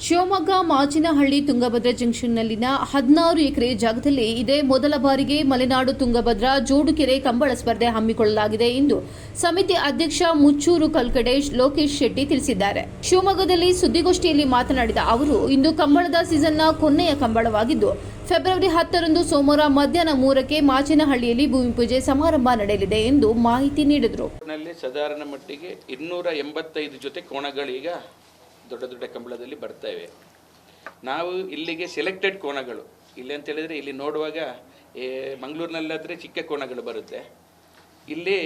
ಮಾಚಿನಹಳ್ಳಿ ತುಂಗಭದ್ರಾ ಜಂಕ್ಷನ್ನಲ್ಲಿನ ಹದಿನಾರು ಎಕರೆ ಜಾಗದಲ್ಲಿ ಇದೇ ಮೊದಲ ಬಾರಿಗೆ ಮಲೆನಾಡು ತುಂಗಭದ್ರಾ ಜೋಡುಕೆರೆ ಕಂಬಳ ಸ್ಪರ್ಧೆ ಹಮ್ಮಿಕೊಳ್ಳಲಾಗಿದೆ ಎಂದು ಸಮಿತಿ ಅಧ್ಯಕ್ಷ ಮುಚ್ಚೂರು ಕಲ್ಕಡೇಶ್ ಲೋಕೇಶ್ ಶೆಟ್ಟಿ ತಿಳಿಸಿದ್ದಾರೆ. ಶಿವಮೊಗ್ಗದಲ್ಲಿ ಸುದ್ದಿಗೋಷ್ಠಿಯಲ್ಲಿ ಮಾತನಾಡಿದ ಅವರು, ಇಂದು ಕಂಬಳದ ಸೀಸನ್ನ ಕೊನೆಯ ಕಂಬಳವಾಗಿದ್ದು, ಫೆಬ್ರವರಿ ಹತ್ತರಂದು ಸೋಮವಾರ ಮಧ್ಯಾಹ್ನ ಮೂರಕ್ಕೆ ಮಾಚಿನಹಳ್ಳಿಯಲ್ಲಿ ಭೂಮಿ ಪೂಜೆ ಸಮಾರಂಭ ನಡೆಯಲಿದೆ ಎಂದು ಮಾಹಿತಿ ನೀಡಿದರು. ದೊಡ್ಡ ದೊಡ್ಡ ಕಂಬಳದಲ್ಲಿ ಬರ್ತಾ ಇವೆ. ನಾವು ಇಲ್ಲಿಗೆ ಸೆಲೆಕ್ಟೆಡ್ ಕೋಣಗಳು. ಇಲ್ಲಿ ಅಂತ ಹೇಳಿದ್ರೆ ಇಲ್ಲಿ ನೋಡುವಾಗ ಏ, ಮಂಗಳೂರಿನಲ್ಲಾದರೆ ಚಿಕ್ಕ ಕೋಣಗಳು ಬರುತ್ತೆ. ಇಲ್ಲಿ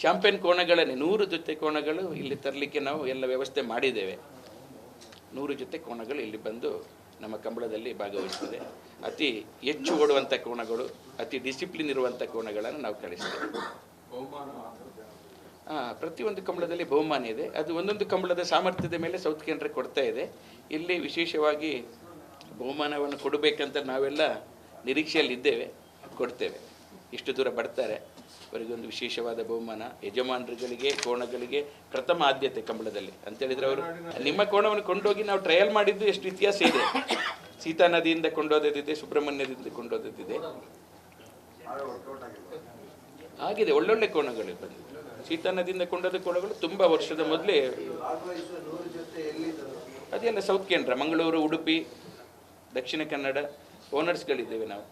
ಚಾಂಪಿಯನ್ ಕೋಣಗಳನ್ನೇ ನೂರು ಜೊತೆ ಕೋಣಗಳು ಇಲ್ಲಿ ತರಲಿಕ್ಕೆ ನಾವು ಎಲ್ಲ ವ್ಯವಸ್ಥೆ ಮಾಡಿದ್ದೇವೆ. ನೂರು ಜೊತೆ ಕೋಣಗಳು ಇಲ್ಲಿ ಬಂದು ನಮ್ಮ ಕಂಬಳದಲ್ಲಿ ಭಾಗವಹಿಸ್ತದೆ. ಅತಿ ಹೆಚ್ಚು ಓಡುವಂಥ ಕೋಣಗಳು ಅತಿ ಡಿಸಿಪ್ಲಿನ್ ಇರುವಂಥ ಕೋಣಗಳನ್ನು ನಾವು ಕಳಿಸ್ತೇವೆ. ಪ್ರತಿಯೊಂದು ಕಂಬಳದಲ್ಲಿ ಬಹುಮಾನ ಇದೆ. ಅದು ಒಂದೊಂದು ಕಂಬಳದ ಸಾಮರ್ಥ್ಯದ ಮೇಲೆ ಸೌತ್ ಕೇಂದ್ರ ಕೊಡ್ತಾ ಇದೆ. ಇಲ್ಲಿ ವಿಶೇಷವಾಗಿ ಬಹುಮಾನವನ್ನು ಕೊಡಬೇಕಂತ ನಾವೆಲ್ಲ ನಿರೀಕ್ಷೆಯಲ್ಲಿದ್ದೇವೆ ಕೊಡ್ತೇವೆ. ಇಷ್ಟು ದೂರ ಬರ್ತಾರೆ. ಅವರಿಗೊಂದು ವಿಶೇಷವಾದ ಬಹುಮಾನ. ಯಜಮಾನರುಗಳಿಗೆ ಕೋಣಗಳಿಗೆ ಪ್ರಥಮ ಆದ್ಯತೆ ಕಂಬಳದಲ್ಲಿ. ಅಂತ ಹೇಳಿದ್ರೆ ಅವರು ನಿಮ್ಮ ಕೋಣವನ್ನು ಕೊಂಡೋಗಿ ನಾವು ಟ್ರಯಲ್ ಮಾಡಿದ್ದು ಎಷ್ಟು ಇತಿಹಾಸ ಇದೆ? ಸೀತಾ ನದಿಯಿಂದ ಕೊಂಡೋದದಿದೆ ಸುಬ್ರಹ್ಮಣ್ಯದಿಂದ ಕೊಂಡೋದದಿದೆ ಆಗಿದೆ ಒಳ್ಳೊಳ್ಳೆ ಕೋಣಗಳು ಬಂದಿದೆ. ಸೀತಾ ನದಿಯಿಂದ ಕೊಂಡದ ಕೋಣಗಳು ತುಂಬಾ ವರ್ಷದ ಮೊದಲೇ ಅದೆಲ್ಲ ಸೌತ್ ಕೇಂದ್ರ ಮಂಗಳೂರು ಉಡುಪಿ ದಕ್ಷಿಣ ಕನ್ನಡ ಓನರ್ಸ್ಗಳಿದ್ದೇವೆ ನಾವು.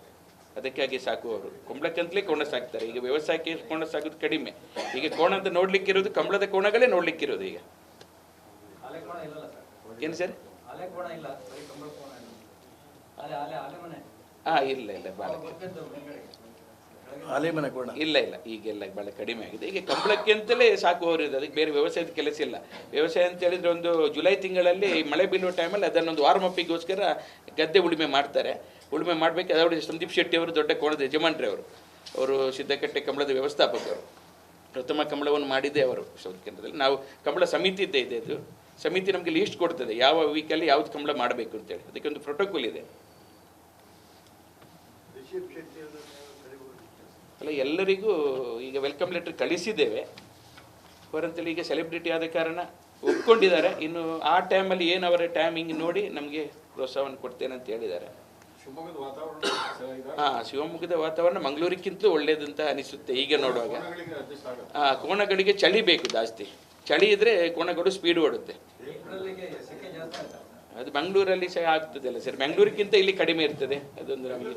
ಅದಕ್ಕಾಗಿ ಸಾಕುವವರು ಕುಂಬಳಕ್ಕಂತಲೇ ಕೋಣ ಸಾಕ್ತಾರೆ. ಈಗ ವ್ಯವಸಾಯಕ್ಕೆ ಕೋಣ ಸಾಕೋದು ಕಡಿಮೆ. ಈಗ ಕೋಣ ಅಂತ ನೋಡ್ಲಿಕ್ಕಿರೋದು ಕಂಬಳದ ಕೋಣಗಳೇ ನೋಡ್ಲಿಕ್ಕಿರೋದು ಈಗ. ಏನು ಸರ್? ಹಾಂ ಇಲ್ಲ. ಇಲ್ಲ ಮೇಲ್ಗಡೆಗೆ. ಆಲೆಮನೆ ಕೋಣ ಇಲ್ಲ ಇಲ್ಲ. ಈಗೆಲ್ಲ ಭಾಳ ಕಡಿಮೆ ಆಗಿದೆ. ಈಗ ಕಂಬಳಕ್ಕೆ ಅಂತಲೇ ಸಾಕುವವರು ಇದೆ ಅದಕ್ಕೆ ಬೇರೆ ವ್ಯವಸಾಯದ ಕೆಲಸ ಇಲ್ಲ. ವ್ಯವಸಾಯ ಅಂತ ಹೇಳಿದ್ರೆ ಒಂದು ಜುಲೈ ತಿಂಗಳಲ್ಲಿ ಮಳೆ ಬೀಳುವ ಟೈಮಲ್ಲಿ ಅದನ್ನೊಂದು ವಾರ್ಮ್ ಅಪ್ಪಿಗೋಸ್ಕರ ಗದ್ದೆ ಉಳುಮೆ ಮಾಡ್ತಾರೆ. ಉಳುಮೆ ಮಾಡಬೇಕು. ಅದರೊಳಗೆ ಸಂದೀಪ್ ಶೆಟ್ಟಿ ಅವರು ದೊಡ್ಡ ಕೋಣದ ಯಜಮಾನ್ರಿ ಅವರು. ಅವರು ಸಿದ್ದಕಟ್ಟೆ ಕಂಬಳದ ವ್ಯವಸ್ಥಾಪಕರು ಪ್ರಥಮ ಕಂಬಳವನ್ನು ಮಾಡಿದ್ದೇ ಅವರು. ಸೌತ್ ಕೇಂದ್ರದಲ್ಲಿ. ನಾವು ಕಂಬಳ ಸಮಿತಿ ಇದ್ದೇ ಇದೆ ಅದು. ಸಮಿತಿ ನಮಗೆ ಲೀಸ್ಟ್ ಕೊಡ್ತದೆ. ಯಾವ ವೀಕಲ್ಲಿ ಯಾವ್ದು ಕಂಬಳ ಮಾಡಬೇಕು ಅಂತೇಳಿ ಅದಕ್ಕೆ ಒಂದು ಪ್ರೋಟೋಕಾಲ್ ಇದೆ. ಅಲ್ಲ ಎಲ್ಲರಿಗೂ ಈಗ ವೆಲ್ಕಮ್ ಲೆಟರ್ ಕಳಿಸಿದ್ದೇವೆ. ಅವರಂತೇಳಿ ಈಗ ಸೆಲೆಬ್ರಿಟಿ ಆದ ಕಾರಣ ಒಪ್ಕೊಂಡಿದ್ದಾರೆ. ಇನ್ನು ಆ ಟೈಮಲ್ಲಿ ಏನು ಅವರ ಟೈಮಿಂಗ್ ನೋಡಿ ನಮಗೆ ಪ್ರೋತ್ಸಾಹವನ್ನು ಕೊಡ್ತೇನೆ ಅಂತ ಹೇಳಿದ್ದಾರೆ. ಹಾಂ ಶಿವಮೊಗ್ಗದ ವಾತಾವರಣ ಮಂಗಳೂರಿಗಿಂತಲೂ ಒಳ್ಳೆಯದಂತ ಅನಿಸುತ್ತೆ ಈಗ ನೋಡುವಾಗ. ಹಾಂ ಕೋಣಗಳಿಗೆ ಚಳಿ ಬೇಕು ಜಾಸ್ತಿ. ಚಳಿ ಇದ್ರೆ ಕೋಣಗಳು ಸ್ಪೀಡ್ ಓಡುತ್ತೆ. ಅದು ಮಂಗಳೂರಲ್ಲಿ ಸಹ ಆಗ್ತದಲ್ಲ ಸರ್. ಮಂಗಳೂರಿಗಿಂತ ಇಲ್ಲಿ ಕಡಿಮೆ ಇರ್ತದೆ. ಅದೊಂದು ನಮಗೆ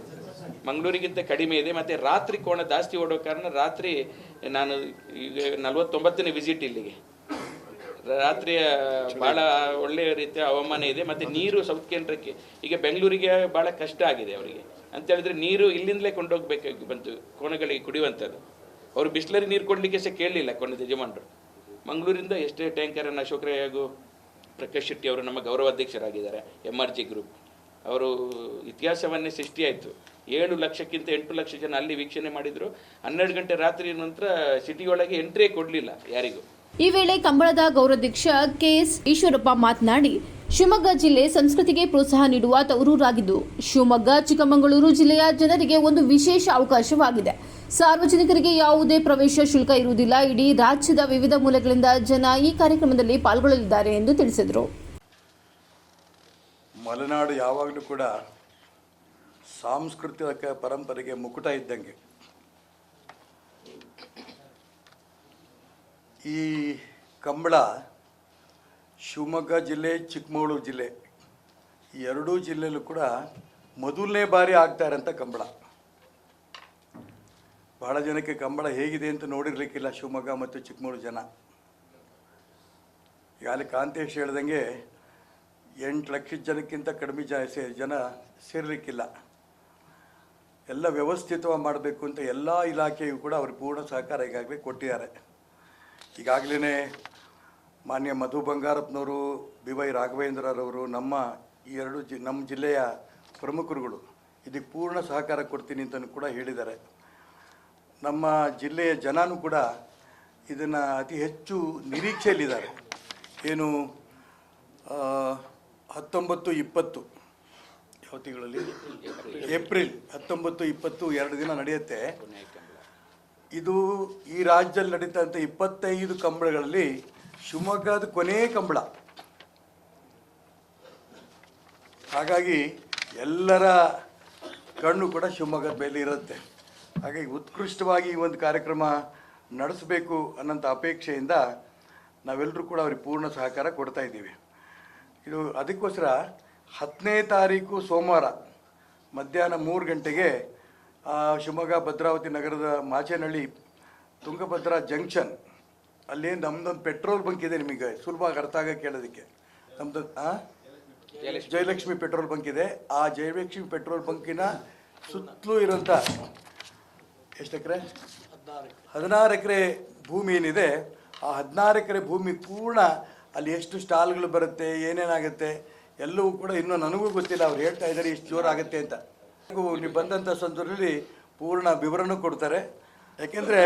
ಮಂಗಳೂರಿಗಿಂತ ಕಡಿಮೆ ಇದೆ. ಮತ್ತೆ ರಾತ್ರಿ ಕೋಣ ಜಾಸ್ತಿ ಓಡೋ ಕಾರಣ ರಾತ್ರಿ ನಾನು ಈಗ ನಲ್ವತ್ತೊಂಬತ್ತನೇ ವಿಸಿಟ್ ಇಲ್ಲಿಗೆ. ರಾತ್ರಿಯ ಭಾಳ ಒಳ್ಳೆಯ ರೀತಿಯ ಹವಾಮಾನ ಇದೆ. ಮತ್ತೆ ನೀರು ಸೌತ್ ಕೇಂದ್ರಕ್ಕೆ ಈಗ ಬೆಂಗಳೂರಿಗೆ ಭಾಳ ಕಷ್ಟ ಆಗಿದೆ ಅವರಿಗೆ. ಅಂತ ಹೇಳಿದ್ರೆ ನೀರು ಇಲ್ಲಿಂದಲೇ ಕೊಂಡೋಗ್ಬೇಕಾಗಿ ಬಂತು ಕೋಣಗಳಿಗೆ ಕುಡಿಯುವಂಥದ್ದು. ಅವರು ಬಿಸ್ಲರಿ ನೀರು ಕೊಡಲಿಕ್ಕೆ ಸಹ ಕೇಳಲಿಲ್ಲ ಕೊನೆದ ಯಜಮಾನರು. ಮಂಗಳೂರಿಂದ ಎಷ್ಟೇ ಟ್ಯಾಂಕರನ್ನು ಹಾಗೂ ಪ್ರಕಾಶ್ ಶೆಟ್ಟಿ ಅವರು ನಮ್ಮ ಗೌರವಾಧ್ಯಕ್ಷರಾಗಿದ್ದಾರೆ ಎಂ ಆರ್ ಜಿ ಗ್ರೂಪ್ ಅವರು ಇತಿಹಾಸವನ್ನೇ ಸೃಷ್ಟಿಯಾಯಿತು. ಏಳು ಲಕ್ಷಕ್ಕಿಂತ ಎಂಟು ಲಕ್ಷ ಜನ ಅಲ್ಲಿ ವೀಕ್ಷಣೆ ಮಾಡಿದರು. ಹನ್ನೆರಡು ಗಂಟೆ ರಾತ್ರಿ ನಂತರ ಸಿಟಿಯೊಳಗೆ ಎಂಟ್ರಿಯೇ ಕೊಡಲಿಲ್ಲ ಯಾರಿಗೂ. ಈ ವೇಳೆ ಕಂಬಳದ ಗೌರವಾಧ್ಯಕ್ಷ ಕೆಎಸ್ ಈಶ್ವರಪ್ಪ ಮಾತನಾಡಿ ಶಿವಮೊಗ್ಗ ಜಿಲ್ಲೆ ಸಂಸ್ಕೃತಿಗೆ ಪ್ರೋತ್ಸಾಹ ನೀಡುವ ತವರೂರಾಗಿದ್ದು, ಶಿವಮೊಗ್ಗ, ಚಿಕ್ಕಮಗಳೂರು ಜಿಲ್ಲೆಯ ಜನರಿಗೆ ಒಂದು ವಿಶೇಷ ಅವಕಾಶವಾಗಿದೆ. ಸಾರ್ವಜನಿಕರಿಗೆ ಯಾವುದೇ ಪ್ರವೇಶ ಶುಲ್ಕ ಇರುವುದಿಲ್ಲ. ಇಡೀ ರಾಜ್ಯದ ವಿವಿಧ ಮೂಲೆಗಳಿಂದ ಜನ ಈ ಕಾರ್ಯಕ್ರಮದಲ್ಲಿ ಪಾಲ್ಗೊಳ್ಳಲಿದ್ದಾರೆ ಎಂದು ತಿಳಿಸಿದರು. ಮಲೆನಾಡು ಯಾವಾಗಲೂ ಕೂಡ ಸಾಂಸ್ಕೃತಿಕ ಪರಂಪರೆಗೆ ಮುಕುಟ ಇದ್ದಂಗೆ. ಈ ಕಂಬಳ ಶಿವಮೊಗ್ಗ ಜಿಲ್ಲೆ ಚಿಕ್ಕಮಗಳೂರು ಜಿಲ್ಲೆ ಎರಡೂ ಜಿಲ್ಲೆಯಲ್ಲೂ ಕೂಡ ಮೊದಲನೇ ಬಾರಿ ಆಗ್ತಾ ಇರೋಂಥ ಕಂಬಳ. ಬಹಳ ಜನಕ್ಕೆ ಕಂಬಳ ಹೇಗಿದೆ ಅಂತ ನೋಡಿರ್ಲಿಕ್ಕಿಲ್ಲ ಶಿವಮೊಗ್ಗ ಮತ್ತು ಚಿಕ್ಕಮಗಳೂರು ಜನ. ಈಗಾಗಲೇ ಕಾಂತೇಶ್ ಹೇಳ್ದಂಗೆ ಎಂಟು ಲಕ್ಷ ಜನಕ್ಕಿಂತ ಕಡಿಮೆ ಜನ ಸೇ ಜನ ಸೇರಲಿಕ್ಕಿಲ್ಲ. ಎಲ್ಲ ವ್ಯವಸ್ಥಿತವಾಗಿ ಮಾಡಬೇಕು ಅಂತ ಎಲ್ಲ ಇಲಾಖೆಯು ಕೂಡ ಅವ್ರಿಗೆ ಪೂರ್ಣ ಸಹಕಾರ ಈಗಾಗಲೇ ಕೊಟ್ಟಿದ್ದಾರೆ. ಈಗಾಗಲೇ ಮಾನ್ಯ ಮಧು ಬಂಗಾರಪ್ಪನವರು, ಬಿ ವೈ ರಾಘವೇಂದ್ರರವರು, ನಮ್ಮ ಈ ಎರಡು ಜಿ, ನಮ್ಮ ಜಿಲ್ಲೆಯ ಪ್ರಮುಖರುಗಳು. ಇದಕ್ಕೆ ಪೂರ್ಣ ಸಹಕಾರ ಕೊಡ್ತೀನಿ ಅಂತಲೂ ಕೂಡ ಹೇಳಿದ್ದಾರೆ. ನಮ್ಮ ಜಿಲ್ಲೆಯ ಜನನೂ ಕೂಡ ಇದನ್ನು ಅತಿ ಹೆಚ್ಚು ನಿರೀಕ್ಷೆಯಲ್ಲಿದ್ದಾರೆ. ಏನು ಹತ್ತೊಂಬತ್ತು ಇಪ್ಪತ್ತು ಯಾವ ತಿಂಗಳಲ್ಲಿ ಏಪ್ರಿಲ್ ಹತ್ತೊಂಬತ್ತು ಇಪ್ಪತ್ತು ಎರಡು ದಿನ ನಡೆಯುತ್ತೆ. ಇದು ಈ ರಾಜ್ಯದಲ್ಲಿ ನಡೀತಂಥ ಇಪ್ಪತ್ತೈದು ಕಂಬಳಗಳಲ್ಲಿ ಶಿವಮೊಗ್ಗದ ಕೊನೆಯ ಕಂಬಳ. ಹಾಗಾಗಿ ಎಲ್ಲರ ಕಣ್ಣು ಕೂಡ ಶಿವಮೊಗ್ಗದ ಮೇಲೆ ಇರುತ್ತೆ. ಹಾಗಾಗಿ ಉತ್ಕೃಷ್ಟವಾಗಿ ಈ ಒಂದು ಕಾರ್ಯಕ್ರಮ ನಡೆಸಬೇಕು ಅನ್ನೋಂಥ ಅಪೇಕ್ಷೆಯಿಂದ ನಾವೆಲ್ಲರೂ ಕೂಡ ಅವ್ರಿಗೆ ಪೂರ್ಣ ಸಹಕಾರ ಕೊಡ್ತಾ ಇದ್ದೀವಿ. ಇದು ಅದಕ್ಕೋಸ್ಕರ ಹತ್ತನೇ ತಾರೀಕು ಸೋಮವಾರ ಮಧ್ಯಾಹ್ನ ಮೂರು ಗಂಟೆಗೆ ಶಿವಮೊಗ್ಗ ಭದ್ರಾವತಿ ನಗರದ ಮಾಚೇನಹಳ್ಳಿ ತುಂಗಭದ್ರಾ ಜಂಕ್ಷನ್ ಅಲ್ಲಿ ನಮ್ದೊಂದು ಪೆಟ್ರೋಲ್ ಬಂಕ್ ಇದೆ ನಿಮಗೆ ಸುಲಭವಾಗಿ ಅರ್ಥ ಆಗ ಕೇಳೋದಕ್ಕೆ. ನಮ್ದು? ಜಯಲಕ್ಷ್ಮಿ ಪೆಟ್ರೋಲ್ ಬಂಕ್ ಇದೆ. ಆ ಜಯಲಕ್ಷ್ಮಿ ಪೆಟ್ರೋಲ್ ಬಂಕಿನ ಸುತ್ತಲೂ ಇರೋಂಥ ಎಷ್ಟು ಎಕರೆ? ಹದಿನಾರು ಎಕರೆ ಭೂಮಿ ಏನಿದೆ, ಆ ಹದಿನಾರು ಎಕರೆ ಭೂಮಿ ಪೂರ್ಣ ಅಲ್ಲಿ ಎಷ್ಟು ಸ್ಟಾಲ್ಗಳು ಬರುತ್ತೆ, ಏನೇನಾಗುತ್ತೆ, ಎಲ್ಲವೂ ಕೂಡ ಇನ್ನೂ ನನಗೂ ಗೊತ್ತಿಲ್ಲ. ಅವ್ರು ಹೇಳ್ತಾ ಇದ್ದಾರೆ ಇಷ್ಟು ಜೋರಾಗುತ್ತೆ ಅಂತ. ನೀವು ಬಂದಂಥ ಸಂದರ್ಭದಲ್ಲಿ ಪೂರ್ಣ ವಿವರಣೆ ಕೊಡ್ತಾರೆ. ಯಾಕೆಂದರೆ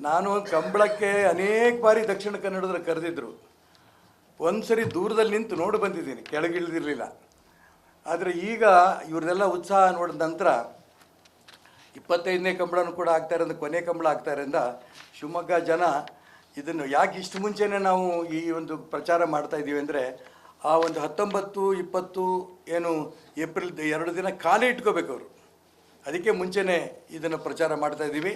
ನಾನು ಕಂಬಳಕ್ಕೆ ಅನೇಕ ಬಾರಿ ದಕ್ಷಿಣ ಕನ್ನಡದ್ರ ಕರೆದಿದ್ರು. ಒಂದ್ಸರಿ ದೂರದಲ್ಲಿ ನಿಂತು ನೋಡಿ ಬಂದಿದ್ದೀನಿ ಕೆಳಗಿಳಿದಿರಲಿಲ್ಲ ಆದರೆ ಈಗ ಇವ್ರದೆಲ್ಲ ಉತ್ಸಾಹ ನೋಡಿದ ನಂತರ ಇಪ್ಪತ್ತೈದನೇ ಕಂಬಳನೂ ಕೂಡ ಆಗ್ತಾ ಇರೋದು ಕೊನೆ ಕಂಬಳ ಆಗ್ತಾ ಇರೋದ್ರಿಂದ ಶಿವಮೊಗ್ಗ ಜನ ಇದನ್ನು ಯಾಕೆ ಇಷ್ಟು ಮುಂಚೆನೇ ನಾವು ಈ ಒಂದು ಪ್ರಚಾರ ಮಾಡ್ತಾ ಇದ್ದೀವಿ ಅಂದರೆ, ಆ ಒಂದು ಹತ್ತೊಂಬತ್ತು, ಇಪ್ಪತ್ತು, ಏನು ಏಪ್ರಿಲ್ ಎರಡು ದಿನ ಖಾಲಿ ಇಟ್ಕೋಬೇಕು ಅವರು. ಅದಕ್ಕೆ ಮುಂಚೆನೇ ಇದನ್ನು ಪ್ರಚಾರ ಮಾಡ್ತಾ ಇದ್ದೀವಿ.